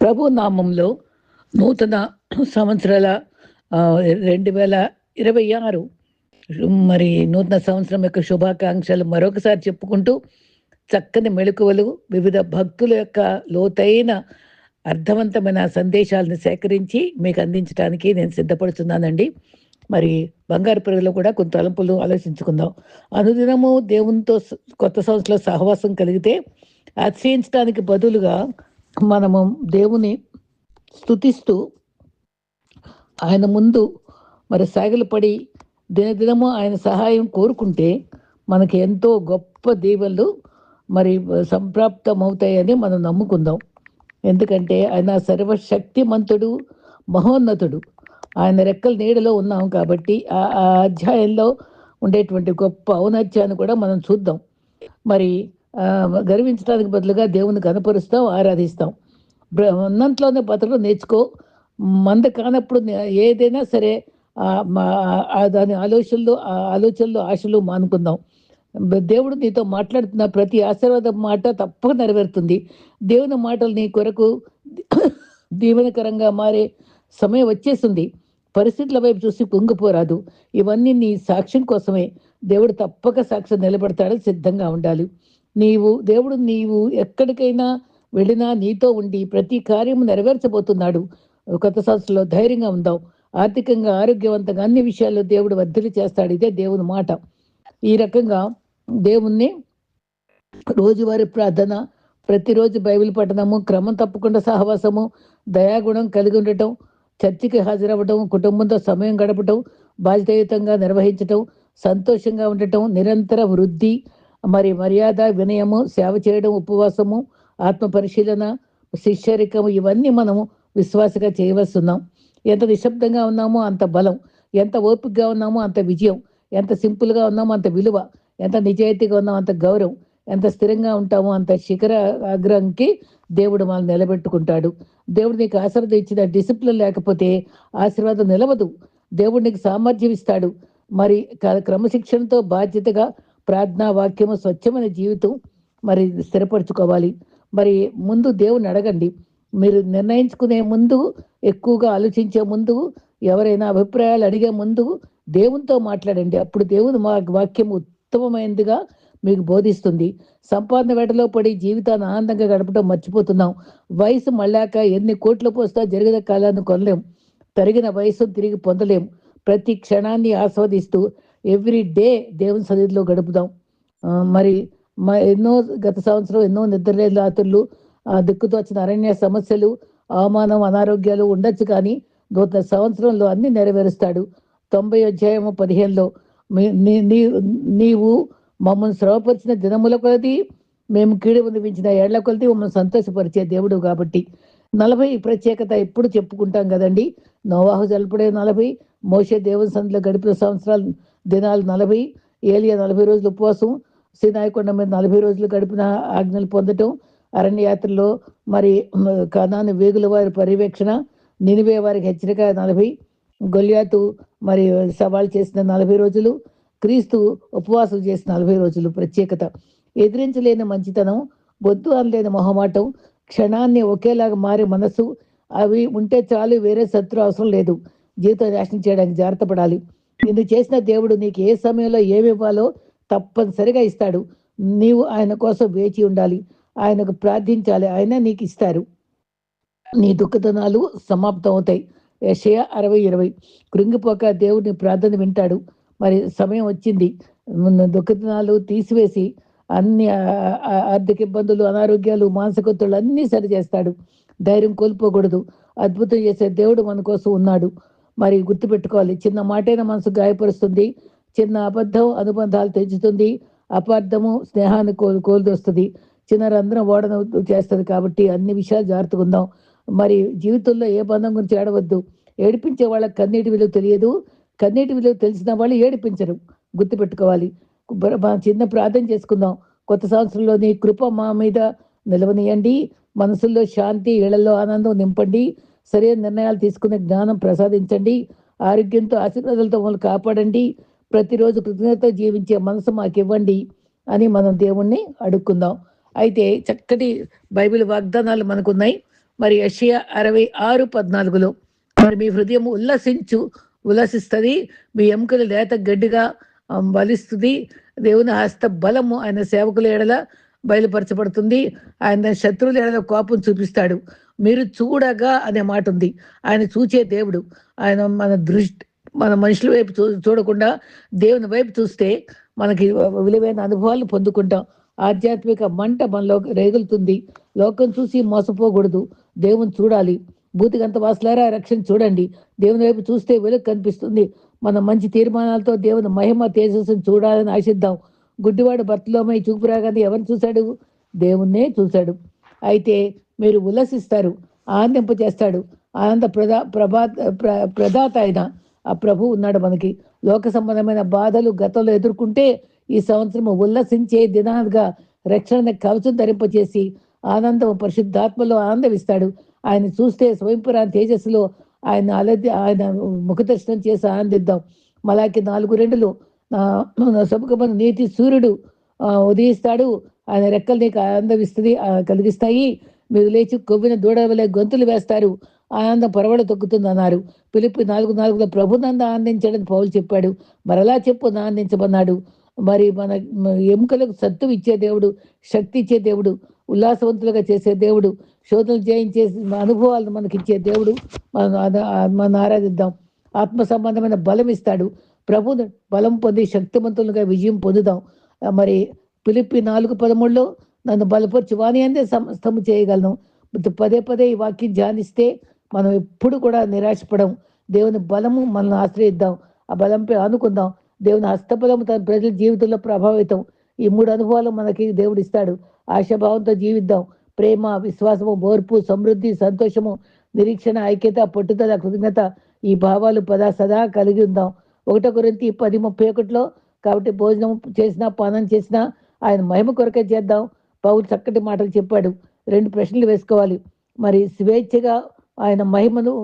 ప్రభు నామంలో నూతన సంవత్సరాల రెండు వేల ఇరవై ఆరు. మరి నూతన సంవత్సరం యొక్క శుభాకాంక్షలు మరొకసారి చెప్పుకుంటూ చక్కని మెళుకువలు వివిధ భక్తుల యొక్క లోతైన అర్థవంతమైన సందేశాలను సేకరించి మీకు అందించడానికి నేను సిద్ధపడుతున్నానండి. మరి బంగారు పెరుగులో కూడా కొంత తలంపులు ఆలోచించుకుందాం. అనుదినము దేవునితో కొత్త సంవత్సరంలో సహవాసం కలిగితే అతిశయించడానికి బదులుగా మనము దేవుని స్తుతిస్తూ ఆయన ముందు మరి సాగిలు పడి దినదినము ఆయన సహాయం కోరుకుంటే మనకి ఎంతో గొప్ప దీవెనలు మరి సంప్రాప్తమవుతాయని మనం నమ్ముకుందాం. ఎందుకంటే ఆయన సర్వశక్తిమంతుడు మహోన్నతుడు. ఆయన రెక్కల నీడలో ఉన్నాం కాబట్టి ఆ ఆ అధ్యాయంలో ఉండేటువంటి గొప్ప ఔన్నత్యాన్ని కూడా మనం చూద్దాం. మరి గర్వించడానికి బదులుగా దేవుని కనపరుస్తాం ఆరాధిస్తాం. బ్ర- ఉన్నంతలోనే బతకడం నేర్చుకో. మంద కానప్పుడు ఏదైనా సరే మా- దాని ఆలోచనలు ఆలోచనలు ఆశలు మానుకుందాం. దేవుడు నీతో మాట్లాడుతున్న ప్రతి ఆశీర్వాద మాట తప్పక నెరవేరుతుంది. దేవుని మాటలు నీ కొరకు దీవెనకరంగా మారే సమయం వచ్చేసింది. పరిస్థితుల వైపు చూసి కుంగిపోరాదు. ఇవన్నీ నీ సాక్ష్యం కోసమే. దేవుడు తప్పక సాక్ష్యం నిలబెడతాడు సిద్ధంగా ఉండాలి. నీవు దేవుడు నీవు ఎక్కడికైనా వెళ్ళినా నీతో ఉండి ప్రతి కార్యము నెరవేర్చబోతున్నాడు. కొత్త సంవత్సరంలో ధైర్యంగా ఉందావు ఆర్థికంగా ఆరోగ్యవంతంగా అన్ని విషయాల్లో దేవుడు వర్ధిలి చేస్తాడు. ఇదే దేవుని మాట. ఈ రకంగా దేవుణ్ణి రోజువారి ప్రార్థన ప్రతిరోజు బైబిల్ పఠనము క్రమం తప్పకుండా సహవాసము దయాగుణం కలిగి ఉండటం చర్చికి హాజరవ్వటం కుటుంబంతో సమయం గడపటం బాధ్యతాయుతంగా నిర్వహించటం సంతోషంగా ఉండటం నిరంతర వృద్ధి మరి మర్యాద వినయము సేవ చేయడం ఉపవాసము ఆత్మ పరిశీలన శిష్యరికము ఇవన్నీ మనము విశ్వాసగా చేయవస్తున్నాం ఎంత నిశ్శబ్దంగా ఉన్నామో అంత బలం ఎంత ఓపికగా ఉన్నామో అంత విజయం ఎంత సింపుల్గా ఉన్నామో అంత విలువ ఎంత నిజాయితీగా ఉన్నామో అంత గౌరవం ఎంత స్థిరంగా ఉంటామో అంత శిఖర ఆగ్రహంకి దేవుడు మనల్ని నిలబెట్టుకుంటాడు. దేవుడు నీకు ఆశీర్వాదం ఇచ్చిన డిసిప్లిన్ లేకపోతే ఆశీర్వాదం నిలవదు. దేవుడు నీకు సామర్థ్యం ఇస్తాడు. మరి క్రమశిక్షణతో బాధ్యతగా ప్రార్థనా వాక్యము స్వచ్ఛమైన జీవితం మరి స్థిరపరచుకోవాలి. మరి ముందు దేవుని అడగండి. మీరు నిర్ణయించుకునే ముందు ఎక్కువగా ఆలోచించే ముందు ఎవరైనా అభిప్రాయాలు అడిగే ముందు దేవునితో మాట్లాడండి. అప్పుడు దేవుని మా వాక్యం ఉత్తమమైనదిగా మీకు బోధిస్తుంది. సంపాదన వేటలో పడి జీవితాన్ని ఆనందంగా గడపడం మర్చిపోతున్నాం. వయసు మళ్ళాక ఎన్ని కోట్లు పోస్తా జరిగిన కాలాన్ని కొనలేం. తరిగిన వయసు తిరిగి పొందలేం. ప్రతి క్షణాన్ని ఆస్వాదిస్తూ ఎవ్రీ డే దేవుని సన్నిధిలో గడుపుదాం. మరి ఎన్నో గత సంవత్సరం ఎన్నో నిద్రలేని రాత్రులు ఆ, వచ్చిన అరణ్య సమస్యలు అవమానం అనారోగ్యాలు ఉండొచ్చు కానీ నూతన సంవత్సరంలో అన్ని నెరవేరుస్తాడు. తొంభై అధ్యాయము పదిహేనులో నీ- నీవు మమ్మల్ని శ్రమపరిచిన దినముల కొలది మేము కీడు వినిపించిన ఏళ్ళ కొలది మమ్మల్ని సంతోషపరిచే దేవుడు కాబట్టి. నలభై ప్రత్యేకత ఎప్పుడు చెప్పుకుంటాం కదండి? నోవాహు జల్పడే నలభై మోసే దేవుని సంధిలో గడిపిన సంవత్సరాలు దినాలు నలభై ఏలియా నలభై రోజులు ఉపవాసం సినాయకొండ మీద నలభై రోజులు గడిపిన ఆజ్ఞలు పొందటం అరణ్యయాత్రలో మరి కథాన్ని వేగుల వారి పర్యవేక్షణ నినివే వారికి హెచ్చరిక నలభై గొల్యాతు మరి సవాల్ చేసిన నలభై రోజులు క్రీస్తు ఉపవాసం చేసిన నలభై రోజులు ప్రత్యేకత. ఎదిరించలేని మంచితనం బొద్దు అనలేని మొహమాటం క్షణాన్ని ఒకేలాగా మారే మనసు అవి ఉంటే చాలు వేరే శత్రు అవసరం లేదు. జీవితం నాశనం చేయడానికి జాగ్రత్త పడాలి నిన్ను చేసిన దేవుడు నీకు ఏ సమయంలో ఏమి ఇవ్వాలో తప్పనిసరిగా ఇస్తాడు. నీవు ఆయన కోసం వేచి ఉండాలి. ఆయనకు ప్రార్థించాలి. ఆయన నీకు ఇస్తారు. నీ దుఃఖతనాలు సమాప్తం అవుతాయి. యషయ అరవై ఇరవై. కృంగిపోక దేవుడిని ప్రార్థన వింటాడు. మరి సమయం వచ్చింది. దుఃఖతనాలు తీసివేసి అన్ని ఆర్థిక ఇబ్బందులు అనారోగ్యాలు మానసికత్తులు అన్నీ సరిచేస్తాడు. ధైర్యం కోల్పోకూడదు. అద్భుతం చేసే దేవుడు మన కోసం ఉన్నాడు. మరి గుర్తుపెట్టుకోవాలి. చిన్న మాటైన మనసు గాయపరుస్తుంది. చిన్న అబద్ధం అనుబంధాలు తెంచుతుంది. అపార్థము స్నేహాన్ని కోల్ కోల్దొస్తుంది. చిన్న రంధ్రం ఓడను చేస్తుంది కాబట్టి అన్ని విషయాలు జాగ్రత్తగా ఉందాం. మరి జీవితంలో ఏ బంధం గురించి ఏడవద్దు. ఏడిపించే వాళ్ళకి కన్నీటి విలువ తెలియదు. కన్నీటి విలువ తెలిసిన వాళ్ళు ఏడిపించరు. గుర్తుపెట్టుకోవాలి. బ- చిన్న ప్రార్థన చేసుకుందాం. కొత్త సంవత్సరంలో నీ కృప మా మీద నిలవనియండి. మనసుల్లో శాంతి ఇళ్ళలో ఆనందం నింపండి. సరైన నిర్ణయాలు తీసుకునే జ్ఞానం ప్రసాదించండి. ఆరోగ్యంతో ఆశీర్వాదాలతో మమ్మల్ని కాపాడండి. ప్రతిరోజు కృతజ్ఞత జీవించే మనసు మాకు ఇవ్వండి అని మనం దేవుణ్ణి అడుక్కుందాం. అయితే చక్కటి బైబిల్ వాగ్దానాలు మనకున్నాయి. మరి యషియా అరవై ఆరు పద్నాలుగులో మరి మీ హృదయం ఉల్లసించు ఉల్లసిస్తుంది మీ ఎముకలు లేత గడ్డిగా బలిస్తుంది దేవుని హస్త బలము ఆయన సేవకుల ఎడల బయలుపరచబడుతుంది. ఆయన శత్రువుల ఎడల కోపం చూపిస్తాడు. మీరు చూడగా అనే మాట ఉంది. ఆయన చూచే దేవుడు. ఆయన మన దృష్టి మన మనుషుల వైపు చూ చూడకుండా దేవుని వైపు చూస్తే మనకి విలువైన అనుభవాలు పొందుకుంటాం. ఆధ్యాత్మిక మంట మనలో రేగులుతుంది. లోకం చూసి మోసపోకూడదు. దేవుని చూడాలి. భూతిగంత వాసులారా రక్షణ చూడండి. దేవుని వైపు చూస్తే వెలుగు కనిపిస్తుంది. మన మంచి తీర్మానాలతో దేవుని మహిమ తేజస్సును చూడాలని ఆశిద్దాం. గుడ్డివాడు భర్తలోమై చూపురాగానే ఎవరు ఎవరిని చూశాడు? దేవుణ్ణే చూశాడు. అయితే మీరు ఉల్లసిస్తారు ఆనందింప చేస్తాడు. ఆనంద ప్రదా ప్రభా ప్ర ప్రదాత అయిన ఆ ప్రభు ఉన్నాడు మనకి. లోక సంబంధమైన బాధలు గతంలో ఎదుర్కొంటే ఈ సంవత్సరం ఉల్లసించే దినాలుగా రక్షణ కవచం ధరింపచేసి ఆనందం పరిశుద్ధాత్మలో ఆనందమిస్తాడు. ఆయన చూస్తే స్వయంపురాన్ తేజస్సులో ఆయన అలది ఆయన ముఖదర్శనం చేసి ఆనందిద్దాం. మలాకి నాలుగు రెండులో సముఖమైన నీతి సూర్యుడు ఉదయిస్తాడు. ఆయన రెక్కలు నీకు ఆనందమిస్తుంది కలిగిస్తాయి. మీరు లేచి కొవ్విన దూడ వలె గొంతులు వేస్తారు. ఆనందం పరవడ తొక్కుతుంది అన్నారు. పిలుపు నాలుగు నాలుగులో ప్రభునంద ఆనందించాడని పౌలు చెప్పాడు. మరలా చెప్పు ఆనందించమన్నాడు. మరి మన ఎముకలకు సత్తు ఇచ్చే దేవుడు శక్తి ఇచ్చే దేవుడు ఉల్లాసవంతులుగా చేసే దేవుడు శోధనలు జయించే అనుభవాలను మనకిచ్చే దేవుడు మనం మనం ఆరాధిద్దాం. ఆత్మ సంబంధమైన బలం ఇస్తాడు. ప్రభు బలం పొంది శక్తివంతులుగా విజయం పొందుదాం. మరి పిలిపి నాలుగు పదమూడులో నన్ను బలపరిచి వాణి అందే సమస్తము చేయగలను. పదే పదే ఈ వాక్యం ధ్యానిస్తే మనం ఎప్పుడు కూడా నిరాశపడం దేవుని బలము మనల్ని ఆశ్రయిద్దాం. ఆ బలంపై ఆనుకుందాం. దేవుని హస్తబలము తన ప్రజల జీవితంలో ప్రభావితం. ఈ మూడు అనుభవాలు మనకి దేవుడు ఇస్తాడు. ఆశాభావంతో జీవిద్దాం. ప్రేమ విశ్వాసము ఓర్పు సమృద్ధి సంతోషము నిరీక్షణ ఐక్యత పట్టుదల కృతజ్ఞత ఈ భావాలు పదా సదా కలిగి ఉందాం. ఒకటో గురించి పది ముప్పై ఒకటిలో కాబట్టి భోజనం చేసినా పానం చేసినా ఆయన మహిమ కొరకే చేద్దాం. పౌరు చక్కటి మాటలు చెప్పాడు. రెండు ప్రశ్నలు వేసుకోవాలి. మరి స్వేచ్ఛగా ఆయన మహిమను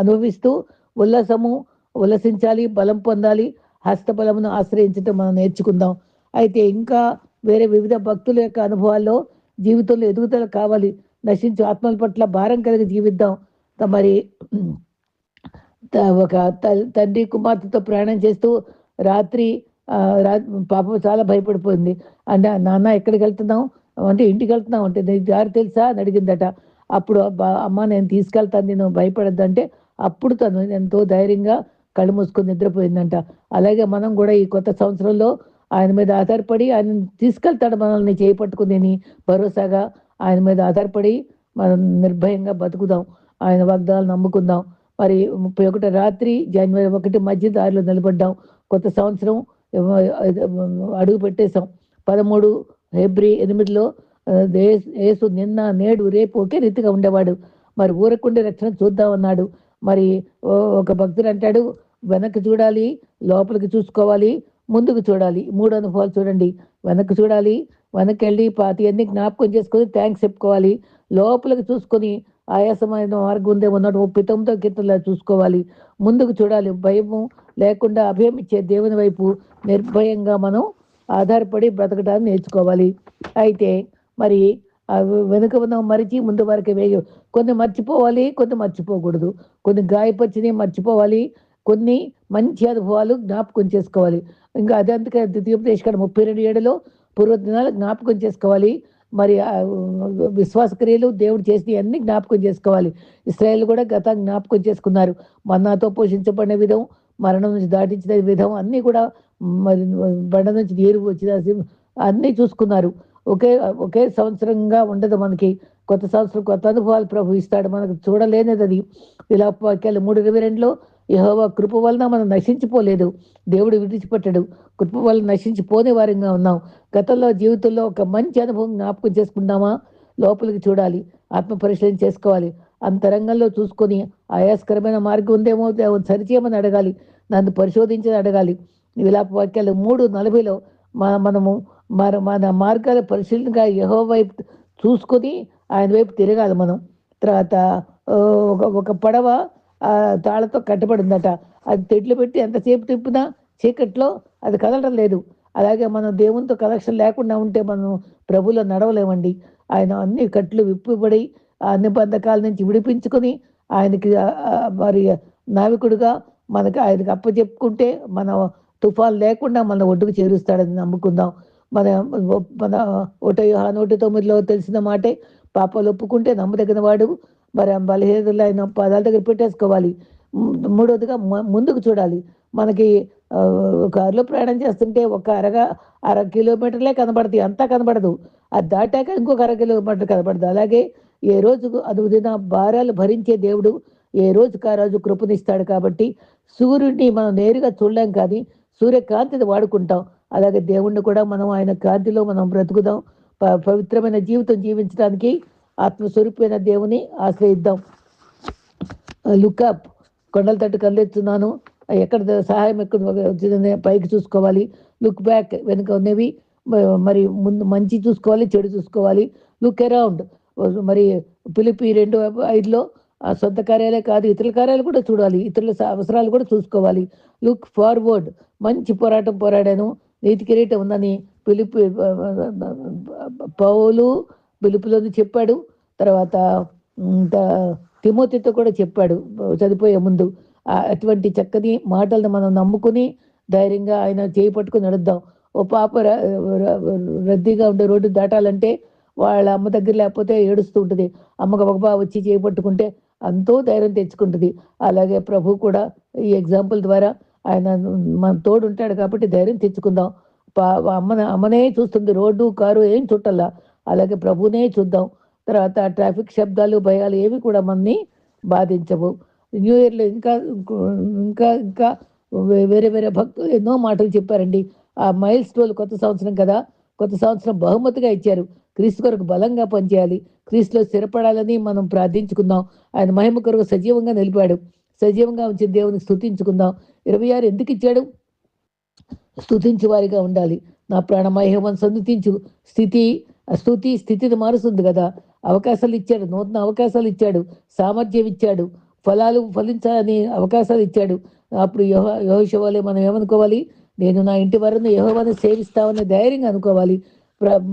అనుభవిస్తూ ఉల్లాసము ఉల్లసించాలి బలం పొందాలి హస్తబలమును ఆశ్రయించటం మనం నేర్చుకుందాం. అయితే ఇంకా వేరే వివిధ భక్తుల యొక్క అనుభవాల్లో జీవితంలో ఎదుగుదల కావాలి. నశించు ఆత్మల పట్ల భారం కలిగి జీవిద్దాం. మరి ఒక తండ్రి కుమార్తెతో ప్రయాణం చేస్తూ రాత్రి రా పాప చాలా భయపడిపోయింది. అంటే నాన్న ఎక్కడికి వెళ్తున్నావు? అంటే ఇంటికి వెళ్తున్నావు అంటే నీకు దారి తెలుసా? అని అడిగిందట. అప్పుడు "అబ్బా, అమ్మ నేను తీసుకెళ్తాను నేను భయపడద్దు అంటే అప్పుడు తను ఎంతో ధైర్యంగా కళ్ళు మూసుకొని నిద్రపోయిందంట. అలాగే మనం కూడా ఈ కొత్త సంవత్సరంలో ఆయన మీద ఆధారపడి ఆయన తీసుకెళ్తాడు మనల్ని చేపట్టుకుని. భరోసాగా ఆయన మీద ఆధారపడి మనం నిర్భయంగా బతుకుదాం. ఆయన వాగ్దానాలు నమ్ముకుందాం. మరి ముప్పై ఒకటి రాత్రి జనవరి ఒకటి మధ్య దారిలో నిలబడ్డాం. కొత్త సంవత్సరం అడుగు పెట్టేశాం. పదమూడు ఫిబ్రి ఎనిమిదిలో ఏసు యేసు నిన్న నేడు రేపు ఒకే రీతిగా ఉండేవాడు. మరి ఊరకుండే రక్షణ చూద్దామన్నాడు. మరి ఓ- ఒక భక్తుడు అంటాడు వెనక్కి చూడాలి లోపలికి చూసుకోవాలి ముందుకు చూడాలి. మూడు అనుభవాలు చూడండి. వెనక్కి చూడాలి వెనక్కి వెళ్ళి పాతి అన్ని జ్ఞాపకం చేసుకొని థ్యాంక్స్ చెప్పుకోవాలి. లోపలికి చూసుకొని ఆయాసమైన మార్గం ఉందే ఉన్నట్టు పితంతో తొమ్మిదో చూసుకోవాలి. ముందుకు చూడాలి. భయము లేకుండా అభయం ఇచ్చే దేవుని వైపు నిర్భయంగా మనం ఆధారపడి బ్రతకడానికి నేర్చుకోవాలి. అయితే మరి వెనుక ఉన్న మరిచి ముందు వరకు వేయ. కొన్ని మర్చిపోవాలి కొన్ని మర్చిపోకూడదు. కొన్ని గాయపరిచిని మర్చిపోవాలి కొన్ని మంచి అనుభవాలు జ్ఞాపకం చేసుకోవాలి. ఇంకా అదే అందుకే ద్వితీయోపదేశకాలు ముప్పై రెండు ఏడులో పూర్వదినాలు జ్ఞాపకం చేసుకోవాలి. మరి విశ్వాస క్రియలు దేవుడు చేసి అన్ని జ్ఞాపకం చేసుకోవాలి. ఇస్రాయేల్ కూడా గత జ్ఞాపకం చేసుకున్నారు. మన్నాతో పోషించబడిన విధం మరణం నుంచి దాటించిన విధం అన్నీ కూడా మరి బండ నుంచి నీరు వచ్చిన అన్నీ చూసుకున్నారు. ఒకే ఒకే సంవత్సరంగా ఉండదు మనకి. కొత్త సంవత్సరం కొత్త అనుభవాలు ప్రభు ఇస్తాడు. మనకు చూడలేనిది అది. ఇలా వాక్యాలు మూడు ఇరవై రెండులో యహోవా కృప వలన మనం నశించిపోలేదు. దేవుడు విడిచిపెట్టాడు. కృప వలన నశించిపోనే వారంగా ఉన్నాం. గతంలో జీవితంలో ఒక మంచి అనుభవం జ్ఞాపకం చేసుకుందామా? లోపలికి చూడాలి. ఆత్మ పరిశీలన చేసుకోవాలి. అంతరంగంలో చూసుకొని ఆయాస్కరమైన మార్గం ఉందేమో సరిచేయమని అడగాలి. నన్ను పరిశోధించని అడగాలి. విలాప వాక్యాలు మూడు నలభైలో మనము మన మన మార్గాల పరిశీలనగా యహో వైపు చూసుకొని ఆయన వైపు తిరగాలి మనం. తర్వాత ఒక ఒక పడవ తాళతో కట్టబడిందట. అది తెడ్లు పెట్టి ఎంతసేపు తిప్పినా చీకట్లో అది కదలడం లేదు. అలాగే మనం దేవునితో కనెక్షన్ లేకుండా ఉంటే మనం ప్రభులో నడవలేమండి. ఆయన అన్ని కట్లు విప్పిబడి ఆ నిబంధకాల నుంచి విడిపించుకొని ఆయనకి మరి నావికుడుగా మనకి ఆయనకి అప్పచెప్పుకుంటే మన తుఫాన్ లేకుండా మన ఒడ్డుకు చేరుస్తాడని నమ్ముకుందాం. మన మన ఒకటో నూట తొమ్మిదిలో తెలిసిన మాటే పాపాలు ఒప్పుకుంటే నమ్మదగిన వాడు. మరి ఆ పదాల దగ్గర పెట్టేసుకోవాలి. మూడవదిగా ముందుకు చూడాలి. మనకి కారులో ప్రయాణం చేస్తుంటే ఒక అరగా అర కిలోమీటర్లే కనబడదు అంతా కనబడదు. అది దాటాక ఇంకొక అర కిలోమీటర్ కనబడదు. అలాగే ఏ రోజు అనుదిన భారాలు భరించే దేవుడు ఏ రోజుకు ఆ రోజు కృపనిస్తాడు కాబట్టి సూర్యుడిని మనం నేరుగా చూడలేం కానీ సూర్యకాంతిని వాడుకుంటాం. అలాగే దేవుణ్ణి కూడా మనం ఆయన కాంతిలో మనం బ్రతుకుదాం. ప- పవిత్రమైన జీవితం జీవించడానికి ఆత్మస్వరూపమైన దేవుని ఆశ్రయిద్దాం. లుకప్ కొండల తట్టు కళ్ళెత్తున్నాను. ఎక్కడ సహాయం ఎక్కడ వచ్చిందని పైకి చూసుకోవాలి. లుక్ బ్యాక్ వెనుక ఉన్నవి మరి ముందు మంచి చూసుకోవాలి చెడు చూసుకోవాలి. లుక్ అరౌండ్ మరి పిలిపి రెండు ఐదులో ఆ సొంత కార్యాలే కాదు ఇతరుల కార్యాలు కూడా చూడాలి. ఇతరుల స- అవసరాలు కూడా చూసుకోవాలి. లుక్ ఫార్వర్డ్ మంచి పోరాటం పోరాడాను. నీతి కిరీటం ఉందని పిలిపి పౌలు పిలుపులోని చెప్పాడు. తర్వాత తిమోతితో కూడా చెప్పాడు. చనిపోయే ముందు. అటువంటి చక్కని మాటలను మనం నమ్ముకుని ధైర్యంగా ఆయన చేయి పట్టుకుని నడుద్దాం. ఓ పాప రద్దీగా ఉండే రోడ్డు దాటాలంటే వాళ్ళ అమ్మ దగ్గర లేకపోతే ఏడుస్తూ ఉంటుంది. అమ్మకు ఒక బాబు వచ్చి చేయి పట్టుకుంటే అంతో ధైర్యం తెచ్చుకుంటుంది. అలాగే ప్రభు కూడా ఈ ఎగ్జాంపుల్ ద్వారా ఆయన మన తోడు ఉంటాడు కాబట్టి ధైర్యం తెచ్చుకుందాం. పా అమ్మన అమ్మనే చూస్తుంది. రోడ్డు కారు ఏం చుట్టల్లా. అలాగే ప్రభునే చూద్దాం. తర్వాత ట్రాఫిక్ శబ్దాలు భయాలు ఏవి కూడా మనని బాధించవు. న్యూ ఇయర్లో ఇంకా ఇంకా ఇంకా వేరే వేరే భక్తులు ఎన్నో మాటలు చెప్పారండి. ఆ మైల్ స్టోల్ కొత్త సంవత్సరం కదా. కొత్త సంవత్సరం బహుమతిగా ఇచ్చారు. క్రీస్తు కొరకు బలంగా పనిచేయాలి. క్రీస్తులో స్థిరపడాలని మనం ప్రార్థించుకుందాం. ఆయన మహిమ కొరకు సజీవంగా నిలిపాడు. సజీవంగా ఉంచి దేవునికి స్థుతించుకుందాం ఇరవై ఆరు ఎందుకు ఇచ్చాడు? స్థుతించు వారిగా ఉండాలి. నా ప్రాణమహిమను సందుతించు స్థితి స్థుతి స్థితిని మారుస్తుంది కదా. అవకాశాలు ఇచ్చాడు నూతన అవకాశాలు ఇచ్చాడు సామర్థ్యం ఇచ్చాడు ఫలాలు ఫలించాలని అవకాశాలు ఇచ్చాడు. అప్పుడు యహో యహోశవాలే మనం ఏమనుకోవాలి? నేను నా ఇంటి వరకు యహోవాన్ని సేవిస్తామని ధైర్యంగా అనుకోవాలి.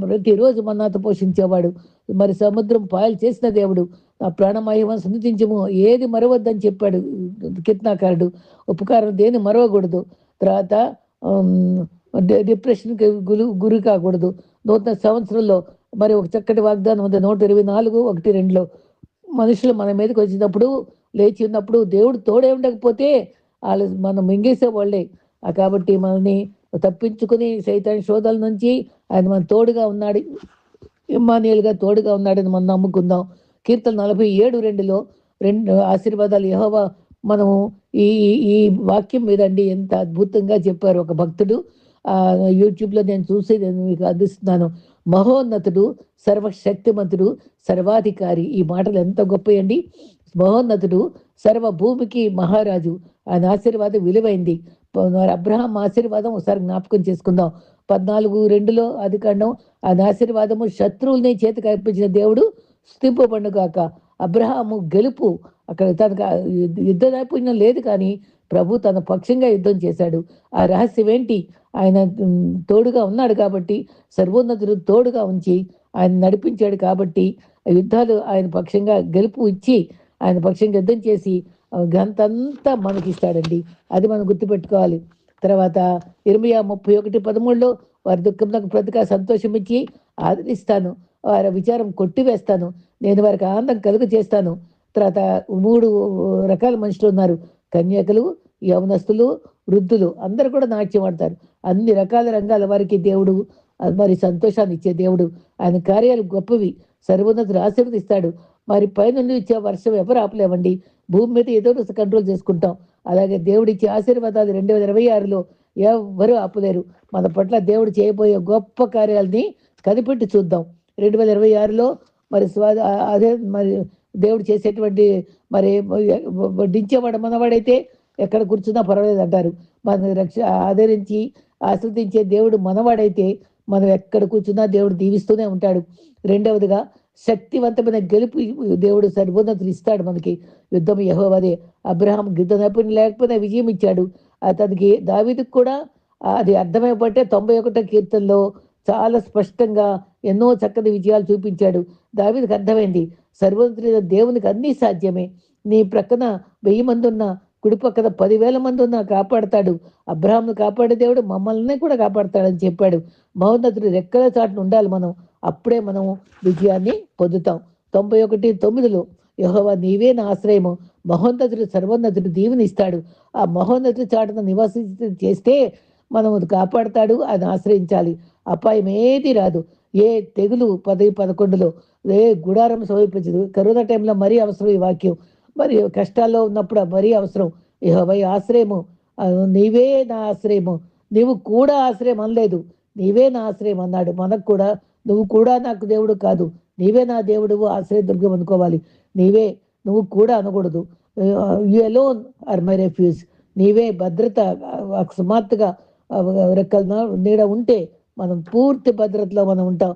ప్రతిరోజు మన్నాతో పోషించేవాడు మరి సముద్రం పాయలు చేసిన దేవుడు నా ప్రాణమయమని సున్నితించము ఏది మరవద్దని చెప్పాడు కీర్తనాకారుడు ఉపకారం దేని మరవకూడదు? తర్వాత డిప్రెషన్కి గురి గురి కాకూడదు. నూతన సంవత్సరంలో మరి ఒక చక్కటి వాగ్దానం ఉంది. నూట ఇరవై నాలుగు ఒకటి రెండులో. మనుషులు మన మీదకి వచ్చినప్పుడు లేచి ఉన్నప్పుడు దేవుడు తోడే ఉండకపోతే వాళ్ళు మనం మింగేసే వాళ్ళే. కాబట్టి మనల్ని తప్పించుకుని సైతాన్ శోధాల నుంచి ఆయన మన తోడుగా ఉన్నాడు. ఇమ్మానియల్గా తోడుగా ఉన్నాడని మనం నమ్ముకుందాం. కీర్తన నలభై ఏడు రెండులో రెండు ఆశీర్వాదాలు యహోవా మనము ఈ ఈ- వాక్యం మీద అండి ఎంత అద్భుతంగా చెప్పారు ఒక భక్తుడు. యూట్యూబ్లో నేను చూసి నేను మీకు అందిస్తున్నాను. మహోన్నతుడు సర్వశక్తిమంతుడు సర్వాధికారి. ఈ మాటలు ఎంత గొప్పయండి. మహోన్నతుడు సర్వ భూమికి మహారాజు. ఆయన ఆశీర్వాదం విలువైంది. అబ్రహాం ఆశీర్వాదం ఒకసారి జ్ఞాపకం చేసుకుందాం. పద్నాలుగు రెండులో అది కాండం ఆయన ఆశీర్వాదము శత్రువుల్ని చేతికి అర్పించిన దేవుడు స్థింపబడు కాక అబ్రహాము గెలుపు అక్కడ తనకు యుద్ధ నైపుణ్యం లేదు కానీ ప్రభు తన పక్షంగా యుద్ధం చేశాడు. ఆ రహస్యం ఏంటి? ఆయన తోడుగా ఉన్నాడు కాబట్టి సర్వోన్నతుడు తోడుగా ఉంచి ఆయన నడిపించాడు కాబట్టి ఆ యుద్ధాలు ఆయన పక్షంగా గెలుపు ఇచ్చి ఆయన పక్షంగా యుద్ధం చేసి గంతంతా మనకి ఇస్తాడండి అది మనం గుర్తుపెట్టుకోవాలి. తర్వాత ఇరవై ముప్పై ఒకటి పదమూడులో వారి దుఃఖం నాకు ప్రతిగా సంతోషం ఇచ్చి ఆదరిస్తాను. వారి విచారం కొట్టివేస్తాను. నేను వారికి ఆనందం కలుగు చేస్తాను. తర్వాత మూడు రకాల మనుషులు ఉన్నారు. కన్యకలు యవనస్తులు వృద్ధులు అందరు కూడా నాట్యం ఆడతారు. అన్ని రకాల రంగాల వారికి దేవుడు మరి సంతోషాన్ని ఇచ్చే దేవుడు. ఆయన కార్యాలు గొప్పవి. సర్వోన్నతులు ఆశీర్వదిస్తాడు. మరి పైనుండి ఇచ్చే వర్షం ఎవరు ఆపలేమండి? భూమి మీద ఏదో కంట్రోల్ చేసుకుంటాం. అలాగే దేవుడిచ్చే ఆశీర్వాదాలు రెండు వేల ఇరవై ఆరులో ఎవరు ఆపలేరు. మన పట్ల దేవుడు చేయబోయే గొప్ప కార్యాలని కనిపెట్టి చూద్దాం. రెండు వేల ఇరవై ఆరులో మరి స్వా అదే మరి దేవుడు చేసేటువంటి మరి వడ్డించేవాడు మనవాడైతే ఎక్కడ కూర్చున్నా పర్వాలేదు అంటారు. మన రక్ష ఆదరించి ఆశ్రదించే దేవుడు మనవాడైతే మనం ఎక్కడ కూర్చున్నా దేవుడు దీవిస్తూనే ఉంటాడు. రెండవదిగా శక్తివంతమైన గెలుపు దేవుడు సర్వోన్నతులు ఇస్తాడు మనకి. యుద్ధం యహోవదే. అబ్రహాం యుద్ధ నైపుణ్యం లేకపోయినా విజయం ఇచ్చాడు. అతనికి దావీదుకు కూడా అది అర్థమైపోతే తొంభై ఒకటో కీర్తనలో చాలా స్పష్టంగా ఎన్నో చక్కని విజయాలు చూపించాడు. దావిదికి అర్థమైంది. సర్వోన్నతుడైన దేవునికి అన్నీ సాధ్యమే. నీ ప్రక్కన వెయ్యి మంది ఉన్న కుడిపక్కన పదివేల మంది ఉన్నా కాపాడతాడు. అబ్రహాంను కాపాడే దేవుడు మమ్మల్ని కూడా కాపాడతాడని చెప్పాడు. మహోన్నతుడు రెక్కల చాటును ఉండాలి మనం. అప్పుడే మనం విజయాన్ని పొందుతాం. తొంభై ఒకటి తొమ్మిదిలో యహోవా నీవే నా ఆశ్రయము. మహోన్నతుడు సర్వోన్నతుడు దీవునిస్తాడు. ఆ మహోన్నతుడు చాటున నివాసి చేస్తే మనం కాపాడతాడు అది ఆశ్రయించాలి. అపాయం ఏది రాదు. ఏ తెగులు పది పదకొండులో ఏ గుడారం సమీపించదు. కరోనా టైంలో మరీ అవసరం ఈ వాక్యం. మరి కష్టాల్లో ఉన్నప్పుడు మరీ అవసరం. యెహోవా ఆశ్రయము? నీవే నా ఆశ్రయము. నీవు కూడా ఆశ్రయం అనలేదు. నీవే నా ఆశ్రయం అన్నాడు. మనకు కూడా నువ్వు కూడా నాకు దేవుడు కాదు. నీవే నా దేవుడు ఆశ్రయదుర్గం అనుకోవాలి. నీవే నువ్వు కూడా అనకూడదు. You alone are my refuge నీవే భద్రత అకస్మాత్తుగా రెక్కల నీడ ఉంటే మనం పూర్తి భద్రతలో మనం ఉంటాం.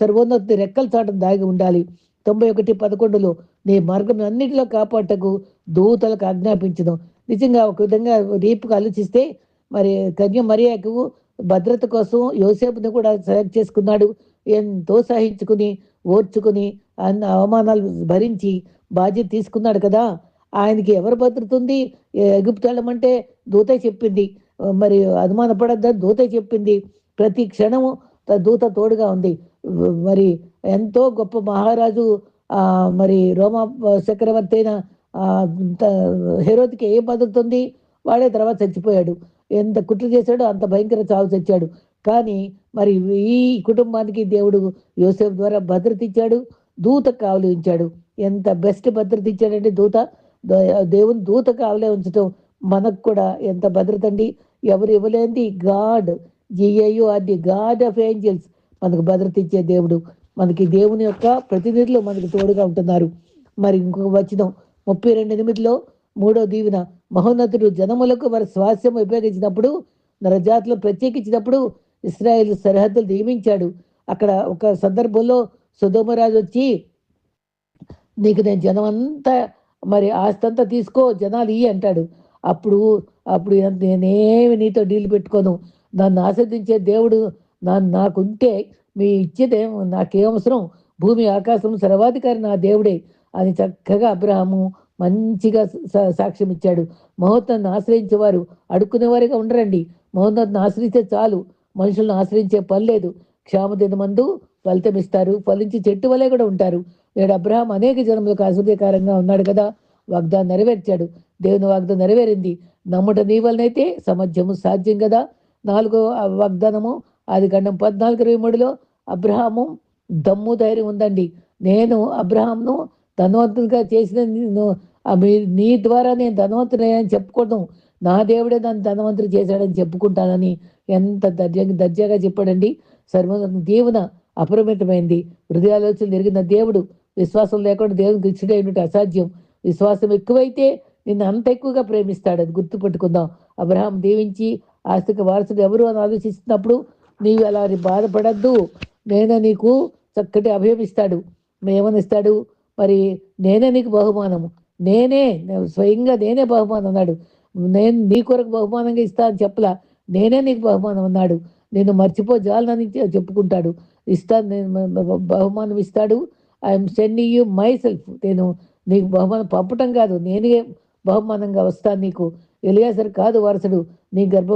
సర్వోన్నతి రెక్కల చాటం దాగి ఉండాలి. తొంభై ఒకటి పదకొండులో నీ మార్గం అన్నిటిలో కాపాటకు దూతలకు ఆజ్ఞాపించడం. నిజంగా ఒక విధంగా రేపుకు ఆలోచిస్తే మరి కన్య మరియకు భద్రత కోసం యోసేపుని కూడా సెలెక్ట్ చేసుకున్నాడు. ఎంతో సహించుకుని ఓర్చుకుని అన్న అవమానాలు భరించి బాధ్యత తీసుకున్నాడు కదా. ఆయనకి ఎవరు భద్రత ఉంది? ఎగుప్తు వెళ్ళమంటే దూతే చెప్పింది. మరి అనుమానపడద్దని దూతే చెప్పింది. ప్రతి క్షణము దూత తోడుగా ఉంది. మరి ఎంతో గొప్ప మహారాజు మరి రోమా చక్రవర్తి అయిన హెరోత్కి ఏం హెరోద్కి ఏ వాడే తర్వాత చచ్చిపోయాడు. ఎంత కుట్ర చేశాడో అంత భయంకర చావు చచ్చాడు. కానీ మరి ఈ కుటుంబానికి దేవుడు యోసేఫ్ ద్వారా భద్రత ఇచ్చాడు దూత కావలి ఉంచాడు. ఎంత బెస్ట్ భద్రత ఇచ్చాడంటే దూత దేవుని దూత కావలే ఉంచడం మనకు కూడా ఎంత భద్రత అండి ఎవరు ఇవ్వలేంది గాడ్ జిఐయు అది గాడ్ ఆఫ్ ఏంజల్స్ మనకు భద్రత ఇచ్చే దేవుడు. మనకి దేవుని యొక్క ప్రతినిధులు మనకి తోడుగా ఉంటున్నారు. మరి ఇంకొక వచనం ముప్పై రెండు ఎనిమిదిలో మూడో దీవెన మహోన్నతుడు జనములకు వారి స్వాస్యం ఉపయోగించినప్పుడు నరజాతులు ప్రత్యేకించినప్పుడు ఇస్రాయేల్ సరిహద్దులు నియమించాడు. అక్కడ ఒక సందర్భంలో సుధోమరాజు వచ్చి నీకు నేను జనం అంతా మరి ఆస్తి అంతా తీసుకో జనాలు ఇయ్యి అంటాడు. అప్పుడు అప్పుడు నేనేమి నీతో డీల్ పెట్టుకోను? నన్ను ఆస్వాదించే దేవుడు నాకు నాకుంటే మీ ఇచ్చేదేం నాకేమవసరం? భూమి ఆకాశం సర్వాధికారి నా దేవుడే. అని చక్కగా అబ్రహాము మంచిగా సాక్ష్యం ఇచ్చాడు మహోన్నతను ఆశ్రయించేవారు అడుక్కునేవారిగా ఉండరండి. మహోన్నతను ఆశ్రయిస్తే చాలు. మనుషులను ఆశ్రయించే పని లేదు. క్షామదినమందు ఫలితం ఇస్తారు ఫలించి చెట్టు వలె కూడా ఉంటారు. నేడు అబ్రహాం అనేక జన్మలకు ఆశ్రయకారంగా ఉన్నాడు కదా. వాగ్దానం నెరవేర్చాడు. దేవుని వాగ్దానం నెరవేరింది. నమ్ముట నీ వలనైతే సమధ్యము సాధ్యం కదా. నాలుగో వాగ్దానము ఆది గండం పద్నాలుగు ఇరవై మూడులో అబ్రహాము దమ్ము ధైర్యం ఉందండి. నేను అబ్రహాంను ధనవంతునిగా చేసిన మీ- నీ ద్వారా నేను ధనవంతుడని చెప్పుకోవడం. నా దేవుడే నన్ను ధనవంతుడు చేశాడని చెప్పుకుంటానని ఎంత దర్జాగా దర్జాగా చెప్పాడండి. సర్వ దేవున అపరిమితమైంది హృదయాలోచన జరిగిన దేవుడు విశ్వాసం లేకుండా దేవునికి ఇచ్చుడే ఉన్నట్టు అసాధ్యం. విశ్వాసం ఎక్కువైతే నిన్ను అంత ఎక్కువగా ప్రేమిస్తాడు అది గుర్తుపెట్టుకుందాం. అబ్రహాం దీవించి ఆస్తిక వారసుడు ఎవరు అని ఆలోచిస్తున్నప్పుడు నీవు అలా బాధపడద్దు. నేనే నీకు చక్కటి అభయమిస్తాడు ఏమనిస్తాడు మరి నేనే నీకు బహుమానము. నేనే స్వయంగా నేనే బహుమానం అన్నాడు. నేను నీ కొరకు బహుమానంగా ఇస్తా అని చెప్పలా. నేనే నీకు బహుమానం అన్నాడు. నేను మర్చిపో జాలని చెప్పుకుంటాడు. ఇస్తాను నేను బహుమానం ఇస్తాడు. I'm sending you myself నేను నీకు బహుమానం పంపటం కాదు. నేనే బహుమానంగా వస్తాను నీకు. ఎలియాసర్ కాదు వారసుడు. నీ గర్భ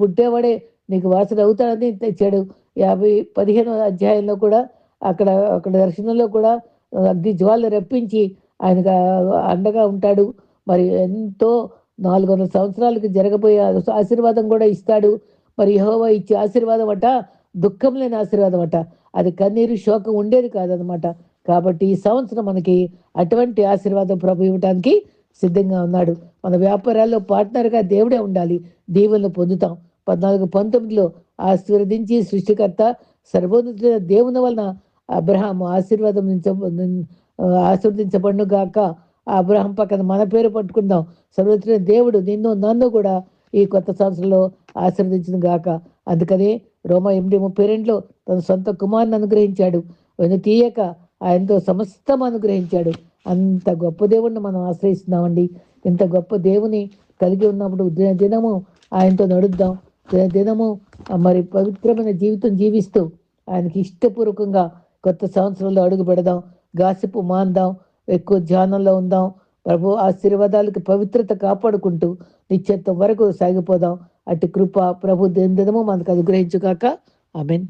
పుట్టేవాడే నీకు వారసుడు అవుతాడని తెచ్చాడు యాభై పదిహేను అధ్యాయంలో కూడా అక్కడ అక్కడ దర్శనంలో కూడా అగ్ని జ్వాల రప్పించి ఆయనకు అండగా ఉంటాడు. మరి ఎంతో నాలుగు వందల సంవత్సరాలకు జరగబోయే ఆశీర్వాదం కూడా ఇస్తాడు. మరి యహోవా ఇచ్చే ఆశీర్వాదం అట దుఃఖం లేని ఆశీర్వాదం అట. అది కన్నీరు శోకం ఉండేది కాదనమాట కాబట్టి ఈ సంవత్సరం మనకి అటువంటి ఆశీర్వాదం ప్రభు ఇవ్వటానికి సిద్ధంగా ఉన్నాడు. మన వ్యాపారాల్లో పార్ట్నర్గా దేవుడే ఉండాలి. దీవెనలు పొందుతాం. పద్నాలుగు పంతొమ్మిదిలో ఆశీర్వదించి సృష్టికర్త సర్వోన్నత దేవుని వలన అబ్రహాం ఆశీర్వాదం ఆశీర్వదించబడును గాక. ఆ పక్కన మన పేరు పట్టుకుందాం. సర్వోన్నత దేవుడు నిన్ను నన్ను కూడా ఈ కొత్త సంవత్సరంలో ఆశీర్వదించిన గాక. అందుకనే రోమా ఎనిమిది ముప్పై రెండులో తన సొంత కుమారుని అనుగ్రహించాడు. వెను తీయక ఆయనతో సమస్తం అనుగ్రహించాడు. అంత గొప్ప దేవుణ్ణి మనం ఆశ్రయిస్తున్నామండి. ఇంత గొప్ప దేవుని కలిగి ఉన్నప్పుడు దినము ఆయనతో నడుద్దాం. దినము మరి పవిత్రమైన జీవితం జీవిస్తూ ఆయనకి ఇష్టపూర్వకంగా కొత్త సంవత్సరంలో అడుగు పెడదాం గాసిపు మాందాం ఎక్కువ ధ్యానంలో ఉందాం ప్రభు ఆశీర్వాదాలకు పవిత్రత కాపాడుకుంటూ నిత్యత్వం వరకు సాగిపోదాం. అటు కృప ప్రభు దినము మనకు అనుగ్రహించుగాక. ఆమెన్.